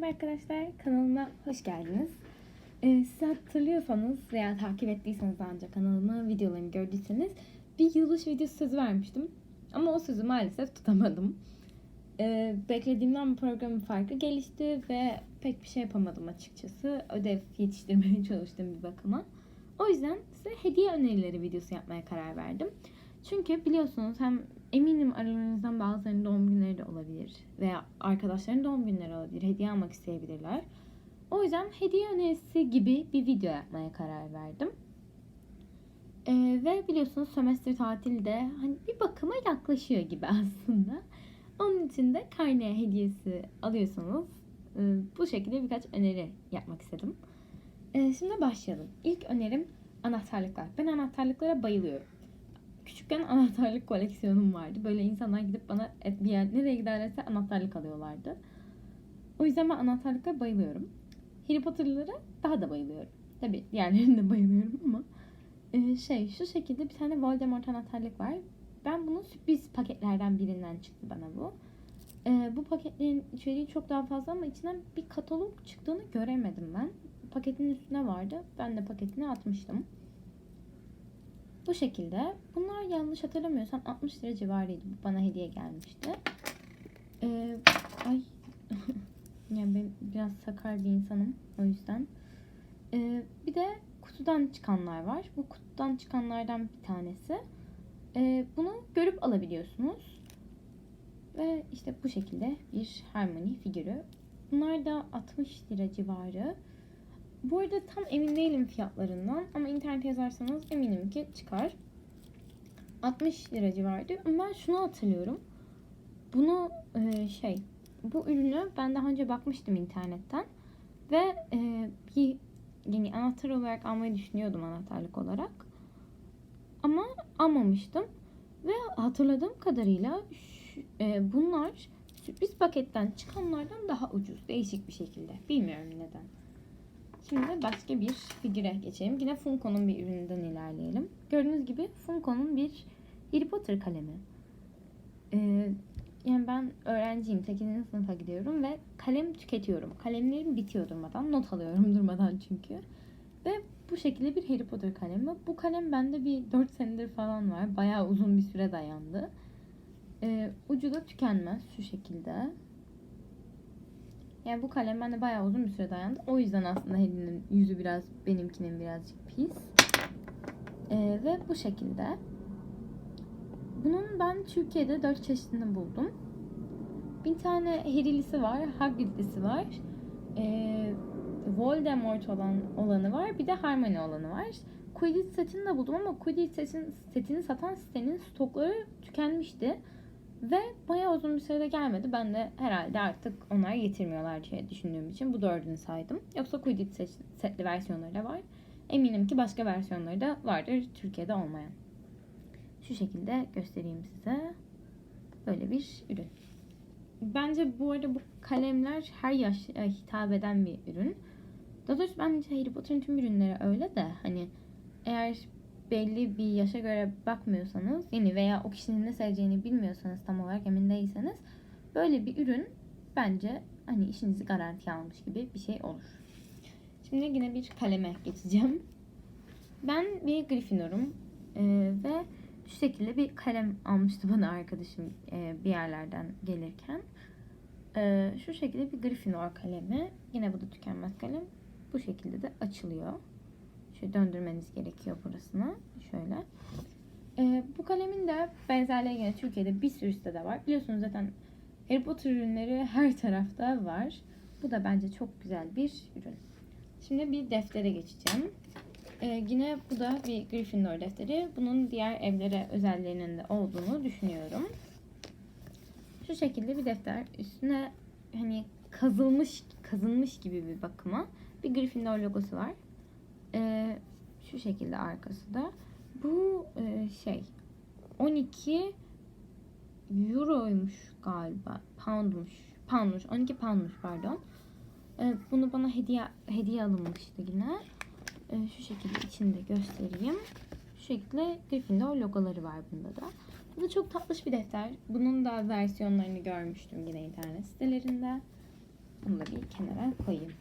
Merhaba arkadaşlar, kanalıma hoş geldiniz. Ee, siz hatırlıyorsanız veya takip ettiyseniz daha önce kanalımı, videolarımı gördüyseniz bir yılbaşı videosu sözü vermiştim. Ama o sözü maalesef tutamadım. Ee, beklediğimden programın farkı gelişti ve pek bir şey yapamadım açıkçası. Ödev yetiştirmeye çalıştım bir bakıma. O yüzden size hediye önerileri videosu yapmaya karar verdim. Çünkü biliyorsunuz hem eminim aralarınızdan bazılarının doğum günleri de olabilir veya arkadaşların doğum günleri olabilir. Hediye almak isteyebilirler. O yüzden hediye önerisi gibi bir video yapmaya karar verdim. Ee, ve biliyorsunuz sömestr tatili de hani bir bakıma yaklaşıyor gibi aslında. Onun için de karne hediyesi alıyorsanız e, bu şekilde birkaç öneri yapmak istedim. E, şimdi başlayalım. İlk önerim anahtarlıklar. Ben anahtarlıklara bayılıyorum. Küçükken anahtarlık koleksiyonum vardı. Böyle insanlar gidip bana bir yer nereye giderlerse anahtarlık alıyorlardı. O yüzden ben anahtarlıklara bayılıyorum. Harry Potter'lara daha da bayılıyorum. Tabii diğerlerine de bayılıyorum ama e, şey şu şekilde bir tane Voldemort anahtarlık var. Ben bunun sürpriz paketlerden birinden çıktı bana bu. E, bu paketlerin içeriği çok daha fazla ama içinden bir katalog çıktığını göremedim ben. Paketin üstüne vardı. Ben de paketini atmıştım. Bu şekilde. Bunlar yanlış hatırlamıyorsam 60 lira civarıydı. Bu bana hediye gelmişti. Ee, ay yani ben biraz sakar bir insanım o yüzden. Ee, bir de kutudan çıkanlar var. Bu kutudan çıkanlardan bir tanesi. Ee, bunu görüp alabiliyorsunuz. Ve işte bu şekilde bir Hermione figürü. Bunlar da 60 lira civarı. Bu arada tam emin değilim fiyatlarından ama internete yazarsanız eminim ki çıkar. 60 lira civarıydı. Ben şunu hatırlıyorum. Bunu e, şey bu ürünü ben daha önce bakmıştım internetten ve e, bir yani anahtar olarak almayı düşünüyordum anahtarlık olarak. Ama almamıştım ve hatırladığım kadarıyla şu- e, bunlar sürpriz paketten çıkanlardan daha ucuz değişik bir şekilde. Bilmiyorum neden. Şimdi başka bir figüre geçelim. Yine Funko'nun bir ürününden ilerleyelim. Gördüğünüz gibi Funko'nun bir Harry Potter kalemi. Ee, yani ben öğrenciyim. 8. sınıfa gidiyorum ve kalem tüketiyorum. Kalemlerim bitiyor durmadan. Not alıyorum durmadan çünkü. Ve bu şekilde bir Harry Potter kalemi. Bu kalem bende bir 4 senedir falan var. Bayağı uzun bir süre dayandı. Ee, ucu da tükenmez şu şekilde. Yani bu kalem bende bayağı uzun bir süre dayandı. O yüzden aslında Helen'in yüzü biraz benimkinin birazcık pis. Ee, ve bu şekilde. Bunun ben Türkiye'de dört çeşidini buldum. Bir tane Harry'lisi var, Hagrid'lisi var. Ee, Voldemort olan olanı var. Bir de Hermione olanı var. Quidditch setini de buldum ama Quidditch setin, setini satan sitenin stokları tükenmişti. Ve bayağı uzun bir sürede gelmedi. Ben de herhalde artık onlar getirmiyorlar diye düşündüğüm için bu dördünü saydım. Yoksa Quidditch set- setli versiyonları da var. Eminim ki başka versiyonları da vardır Türkiye'de olmayan. Şu şekilde göstereyim size. Böyle bir ürün. Bence bu arada bu kalemler her yaşa hitap eden bir ürün. Daha doğrusu bence Harry Potter'ın tüm ürünleri öyle de hani eğer belli bir yaşa göre bakmıyorsanız yani veya o kişinin ne seveceğini bilmiyorsanız tam olarak emin değilseniz böyle bir ürün bence hani işinizi garantiye almış gibi bir şey olur. Şimdi yine bir kaleme geçeceğim. Ben bir Gryffindor'um ee, ve şu şekilde bir kalem almıştı bana arkadaşım e, bir yerlerden gelirken. Ee, şu şekilde bir Gryffindor kalemi. Yine bu da tükenmez kalem. Bu şekilde de açılıyor. Şöyle döndürmeniz gerekiyor burasını. Şöyle. Ee, bu kalemin de benzerliği yine Türkiye'de bir sürü sitede var. Biliyorsunuz zaten Harry Potter ürünleri her tarafta var. Bu da bence çok güzel bir ürün. Şimdi bir deftere geçeceğim. Ee, yine bu da bir Gryffindor defteri. Bunun diğer evlere özelliğinin de olduğunu düşünüyorum. Şu şekilde bir defter. Üstüne hani kazılmış kazınmış gibi bir bakıma bir Gryffindor logosu var. Ee, şu şekilde arkası da. Bu e, şey 12 euroymuş galiba. Poundmuş. Poundmuş. 12 poundmuş pardon. Ee, bunu bana hediye hediye alınmıştı yine. Ee, şu şekilde içinde göstereyim. Şu şekilde Gryffindor logoları var bunda da. Bu da çok tatlış bir defter. Bunun da versiyonlarını görmüştüm yine internet sitelerinde. Bunu da bir kenara koyayım.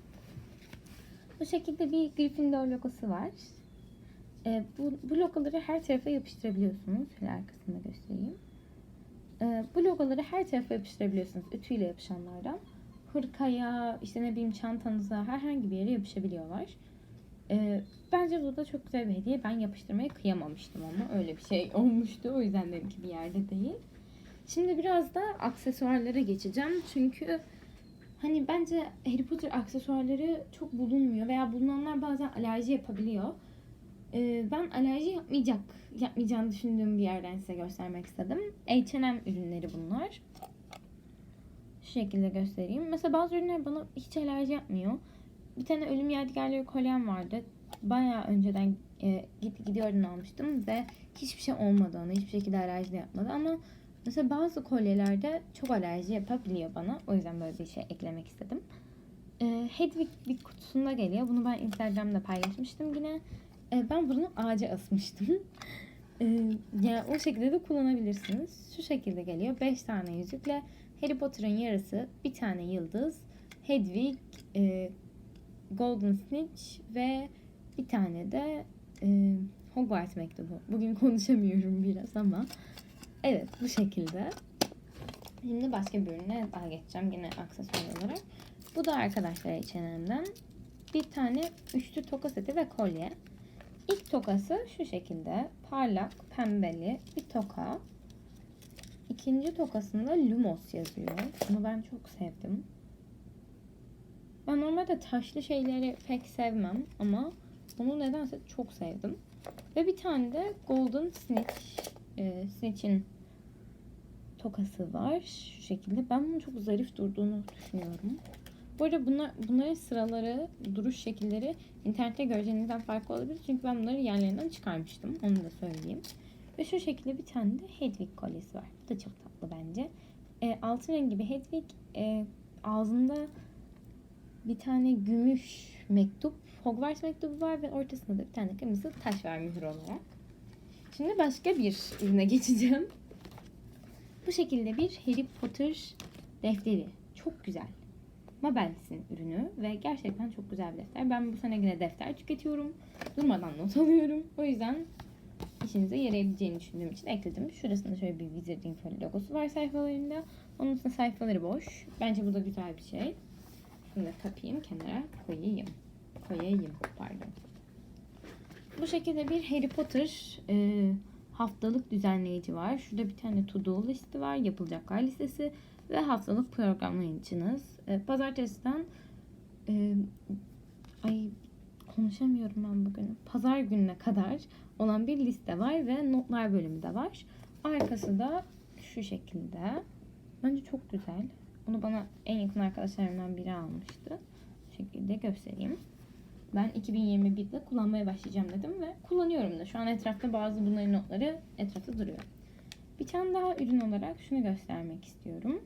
Bu şekilde bir Gryffindor logosu var. Ee, bu, bu logoları her tarafa yapıştırabiliyorsunuz. Şöyle arkasında göstereyim. Ee, bu logoları her tarafa yapıştırabiliyorsunuz. Ütüyle yapışanlardan. Hırkaya, işte ne bileyim çantanıza herhangi bir yere yapışabiliyorlar. Ee, bence bu da çok güzel bir hediye. Ben yapıştırmaya kıyamamıştım ama öyle bir şey olmuştu. O yüzden dedim ki bir yerde değil. Şimdi biraz da aksesuarlara geçeceğim. Çünkü hani bence Harry Potter aksesuarları çok bulunmuyor veya bulunanlar bazen alerji yapabiliyor. Ee, ben alerji yapmayacak, yapmayacağını düşündüğüm bir yerden size göstermek istedim. H&M ürünleri bunlar. Şu şekilde göstereyim. Mesela bazı ürünler bana hiç alerji yapmıyor. Bir tane ölüm yadigarları kolyem vardı. Bayağı önceden e, git gidiyordum almıştım ve hiçbir şey olmadı ona. Hiçbir şekilde alerji de yapmadı ama mesela bazı kolyelerde çok alerji yapabiliyor bana. O yüzden böyle bir şey eklemek istedim. E, Hedwig bir kutusunda geliyor. Bunu ben Instagram'da paylaşmıştım yine. E, ben bunu ağaca asmıştım. e, yani o şekilde de kullanabilirsiniz. Şu şekilde geliyor. 5 tane yüzükle Harry Potter'ın yarısı, bir tane yıldız, Hedwig, e, Golden Snitch ve bir tane de e, Hogwarts mektubu. Bugün konuşamıyorum biraz ama evet bu şekilde. Şimdi başka bir ürüne daha geçeceğim yine aksesuar olarak. Bu da arkadaşlar H&M'den bir tane üçlü toka seti ve kolye. İlk tokası şu şekilde parlak pembeli bir toka. İkinci tokasında Lumos yazıyor. Bunu ben çok sevdim. Ben normalde taşlı şeyleri pek sevmem ama bunu nedense çok sevdim. Ve bir tane de Golden Snitch, e, Snitch'in tokası var. Şu şekilde. Ben bunun çok zarif durduğunu düşünüyorum. Bu arada bunlar, bunların sıraları, duruş şekilleri internette göreceğinizden farklı olabilir. Çünkü ben bunları yerlerinden çıkarmıştım. Onu da söyleyeyim. Ve şu şekilde bir tane de Hedwig kolyesi var. Bu da çok tatlı bence. E, altın rengi bir Hedwig. E, ağzında bir tane gümüş mektup, Hogwarts mektubu var ve ortasında da bir tane kırmızı taş var mühür olarak. Şimdi başka bir ürüne geçeceğim. Bu şekilde bir Harry Potter defteri. Çok güzel. Mabels'in ürünü ve gerçekten çok güzel bir defter. Ben bu sene yine defter tüketiyorum. Durmadan not alıyorum. O yüzden işinize yarayabileceğini düşündüğüm için ekledim. Şurasında şöyle bir Wizarding Fairy logosu var sayfalarında. Onun için sayfaları boş. Bence bu da güzel bir şey. Şunu da kapayım kenara koyayım. Koyayım pardon. Bu şekilde bir Harry Potter e, haftalık düzenleyici var. Şurada bir tane to do listi var. Yapılacaklar listesi ve haftalık programlayıcınız. E, pazartesiden e, ay konuşamıyorum ben bugün. Pazar gününe kadar olan bir liste var ve notlar bölümü de var. Arkası da şu şekilde. Bence çok güzel. Onu bana en yakın arkadaşlarımdan biri almıştı. Bu şekilde göstereyim. Ben 2021'de kullanmaya başlayacağım dedim ve kullanıyorum da. Şu an etrafta bazı bunların notları etrafta duruyor. Bir tane daha ürün olarak şunu göstermek istiyorum.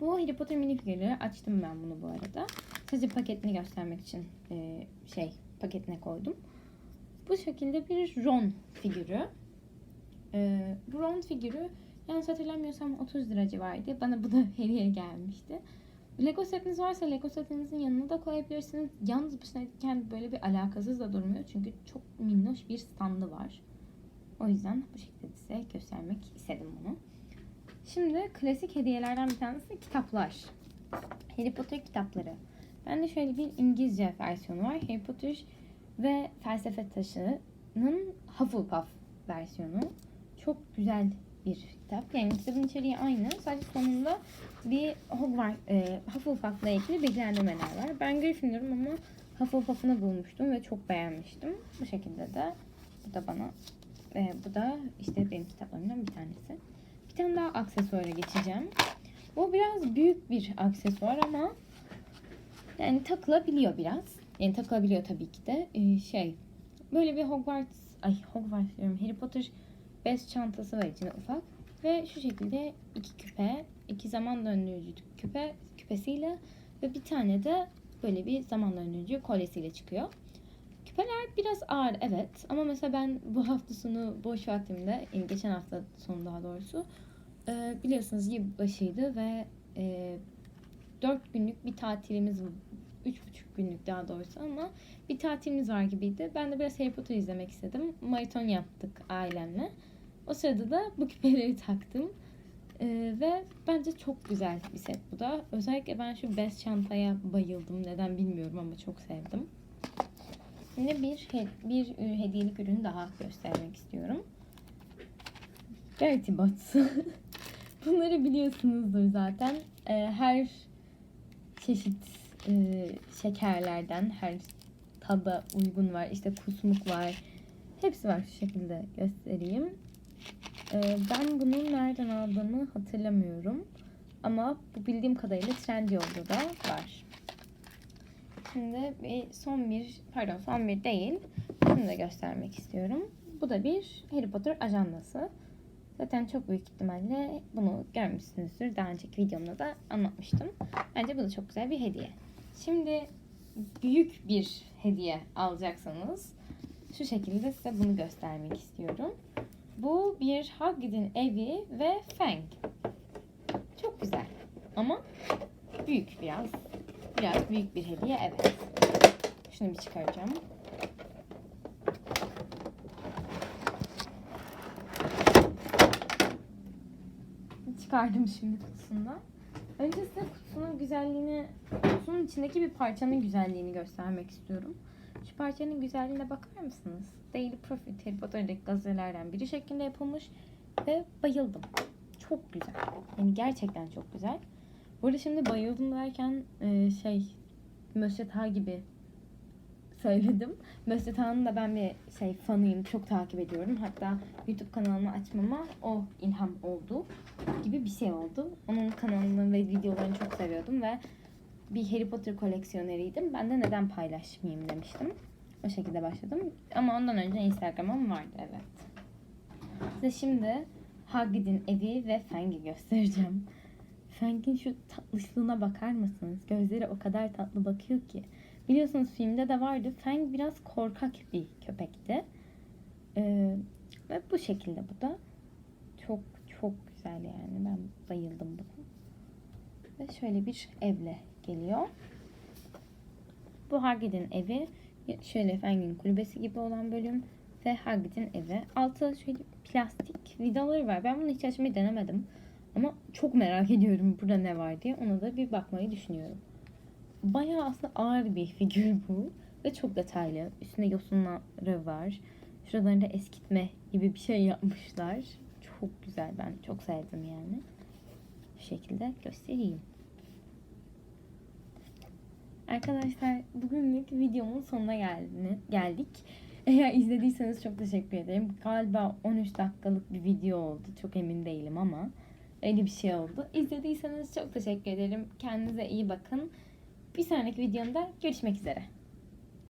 Bu Harry Potter minifigürleri açtım ben bunu bu arada. Sadece paketini göstermek için e, şey paketine koydum. Bu şekilde bir Ron figürü. E, Ron figürü yanlış hatırlamıyorsam 30 lira civarıydı. Bana bu da hediye gelmişti. Lego setiniz varsa Lego setinizin yanına da koyabilirsiniz. Yalnız başınayken böyle bir alakasız da durmuyor. Çünkü çok minnoş bir standı var. O yüzden bu şekilde size göstermek istedim bunu. Şimdi klasik hediyelerden bir tanesi kitaplar. Harry Potter kitapları. Ben de şöyle bir İngilizce versiyonu var. Harry Potter ve Felsefe Taşı'nın Hufflepuff versiyonu. Çok güzel bir kitap. Yani kitabın içeriği aynı. Sadece sonunda bir Hogwarts, e, Hufflepuff'la ilgili bilgilendirmeler var. Ben Gryffindor'um ama Hufflepuff'ını bulmuştum ve çok beğenmiştim. Bu şekilde de bu da bana e, bu da işte benim kitaplarımdan bir tanesi. Bir tane daha aksesuara geçeceğim. Bu biraz büyük bir aksesuar ama yani takılabiliyor biraz. Yani takılabiliyor tabii ki de. Ee, şey böyle bir Hogwarts ay Hogwarts diyorum Harry Potter bez çantası var içinde ufak. Ve şu şekilde iki küpe, iki zaman döndürücü küpe küpesiyle ve bir tane de böyle bir zaman döndürücü kolyesiyle çıkıyor. Küpeler biraz ağır evet ama mesela ben bu hafta sonu boş vaktimde, geçen hafta sonu daha doğrusu e, biliyorsunuz yılbaşıydı ve e, 4 günlük bir tatilimiz üç buçuk günlük daha doğrusu ama bir tatilimiz var gibiydi. Ben de biraz Harry Potter izlemek istedim. Maraton yaptık ailemle. O sırada da bu küpeleri taktım. Ee, ve bence çok güzel bir set bu da. Özellikle ben şu bez çantaya bayıldım. Neden bilmiyorum ama çok sevdim. Şimdi bir he- bir ü- hediyelik ürün daha göstermek istiyorum. Gertie Bots. Bunları biliyorsunuzdur zaten. Ee, her çeşit e, şekerlerden her tada uygun var. İşte kusmuk var. Hepsi var şu şekilde göstereyim. Ee, ben bunu nereden aldığımı hatırlamıyorum. Ama bu bildiğim kadarıyla Trendyol'da da var. Şimdi bir son bir, pardon son bir değil. Şunu da göstermek istiyorum. Bu da bir Harry Potter ajandası. Zaten çok büyük ihtimalle bunu görmüşsünüzdür. Daha önceki videomda da anlatmıştım. Bence bu da çok güzel bir hediye. Şimdi büyük bir hediye alacaksanız şu şekilde size bunu göstermek istiyorum. Bu bir Hagrid'in evi ve Fang. Çok güzel. Ama büyük biraz. Biraz büyük bir hediye evet. Şunu bir çıkaracağım. Çıkardım şimdi kutusundan. Önce size kutusunun güzelliğini, kutusunun içindeki bir parçanın güzelliğini göstermek istiyorum. Parçanın güzelliğine bakar mısınız? Daily Profit Potter'daki gazetelerden biri şeklinde yapılmış ve bayıldım. Çok güzel. Yani gerçekten çok güzel. Burada şimdi bayıldım derken e, şey Mösyeta gibi söyledim. Mösyeta'nın da ben bir şey fanıyım. Çok takip ediyorum. Hatta YouTube kanalını açmama o ilham oldu gibi bir şey oldu. Onun kanalını ve videolarını çok seviyordum ve bir Harry Potter koleksiyoneriydim. Ben de neden paylaşmayayım demiştim. O şekilde başladım. Ama ondan önce Instagram'ım vardı evet. Size şimdi Hagrid'in evi ve Fang'i göstereceğim. Fang'in şu tatlışlığına bakar mısınız? Gözleri o kadar tatlı bakıyor ki. Biliyorsunuz filmde de vardı. Fang biraz korkak bir köpekti. Ee, ve bu şekilde bu da. Çok çok güzel yani. Ben bayıldım buna. Ve şöyle bir evle geliyor. Bu Hagrid'in evi. Şöyle Fang'in kulübesi gibi olan bölüm. Ve Hagrid'in evi. Altı şöyle plastik vidaları var. Ben bunu hiç açmayı denemedim. Ama çok merak ediyorum burada ne var diye. Ona da bir bakmayı düşünüyorum. Bayağı aslında ağır bir figür bu. Ve çok detaylı. Üstünde yosunları var. Şuralarında eskitme gibi bir şey yapmışlar. Çok güzel. Ben çok sevdim yani. Bu şekilde göstereyim. Arkadaşlar bugünlük videomun sonuna geldi, geldik. Eğer izlediyseniz çok teşekkür ederim. Galiba 13 dakikalık bir video oldu. Çok emin değilim ama öyle bir şey oldu. İzlediyseniz çok teşekkür ederim. Kendinize iyi bakın. Bir sonraki videomda görüşmek üzere.